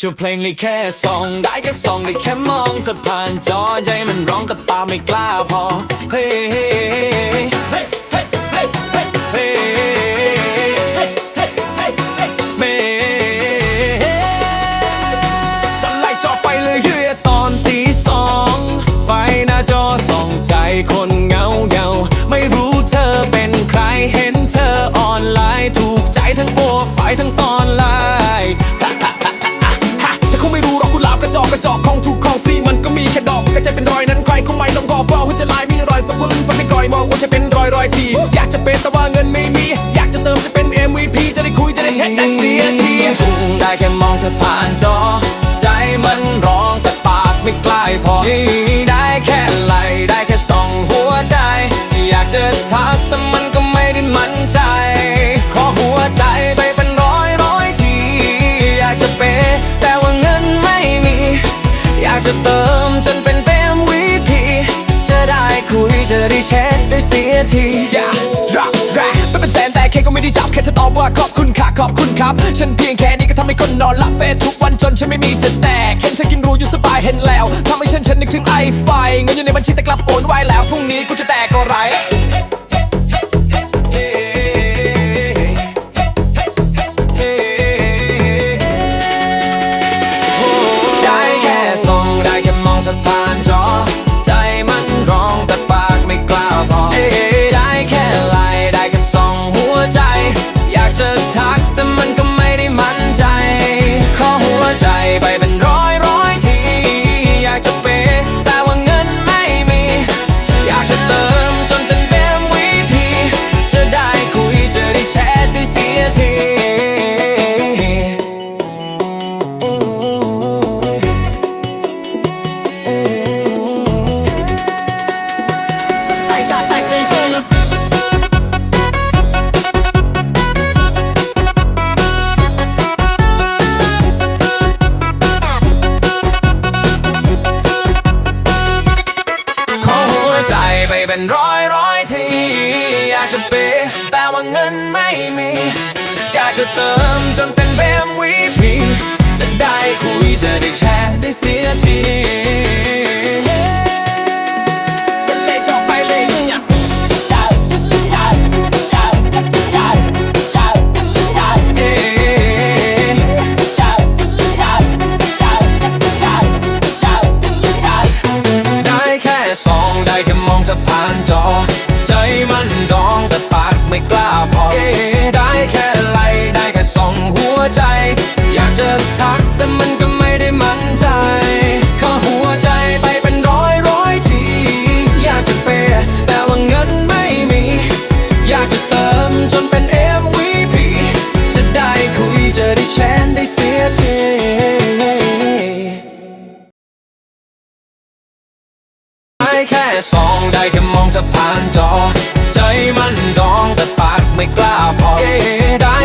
ชูเพลงเลยแค่ส่องได้แค่ส่องได้แค่มองเธอผ่านจอใจมันร้องแต่ปากไม่กล้าพอเฮ้เฮ้เฮ้เฮ้เฮ้เฮ้เฮ้เฮ้เฮ้เฮ้เฮ้สไลด์จอไปเลยเฮียตอนตีสองไฟหน้าจอส่องใจคนเงาเงาไม่รู้เธอเป็นใครเห็นเธอออนไลน์ถูกใจทั้งโปรไฟล์ทั้งตอนไลน์ มีรอยสักคนฟันไม่ก่อยมองว่าจะเป็นรอยรอยที อยากจะเป็นแต่ว่าเงินไม่มี อยากจะเติมจะเป็น MVP จะได้คุยจะได้แชทแต่เสียทีได้แค่มองเธอผ่านจอ ใจมันร้องแต่ปากไม่กล้าพอได้แค่ไหลได้แค่ส่องหัวใจ อยากจะทักแต่มัน ได้แชทได้เสียทีอยากรักแรกไม่เป็นแสนแต่แค่ก็ไม่ได้จับแค่เธอตอบว่าขอบคุณค่ะขอบคุณครับ ฉันเพียงแค่นี้ก็ทำให้คนนอนหลับไปทุกวันจนฉันไม่มีจะแตกเห็นเธอกินรู้อยู่สบายเห็นแล้วทำให้ฉันฉันนึกถึงไอไฟเงินอยู่ในบัญชีแต่กลับโอนไว้แล้วพรุ่งนี้กูจะแตกก็ไร ได้แค่ส่องได้แค่มองเธอผ่าน เป็นร้อยร้อยที อยากจะเปแต่ว่าเงินไม่มี อยากจะเติมจนเป็นเบมวีพีจะได้คุยจะได้แชร์ได้เสียที จอ ใจมันดองแต่ปากไม่กล้าพอเอ้ได้แค่ไลได้แค่ส่องหัวใจ อยากจะทักแต่มันก็ไม่ได้มั่นใจขอหัวใจไปเป็นร้อยร้อยที อยากจะเปย์แต่ว่าเงินไม่มี อยากจะเติมจนเป็น MVP จะได้คุยจะได้แชร์ได้เสียที แค่สองได้แค่มองเธอผ่านจอ ใจมันดองแต่ปากไม่กล้าพอเอ้ได้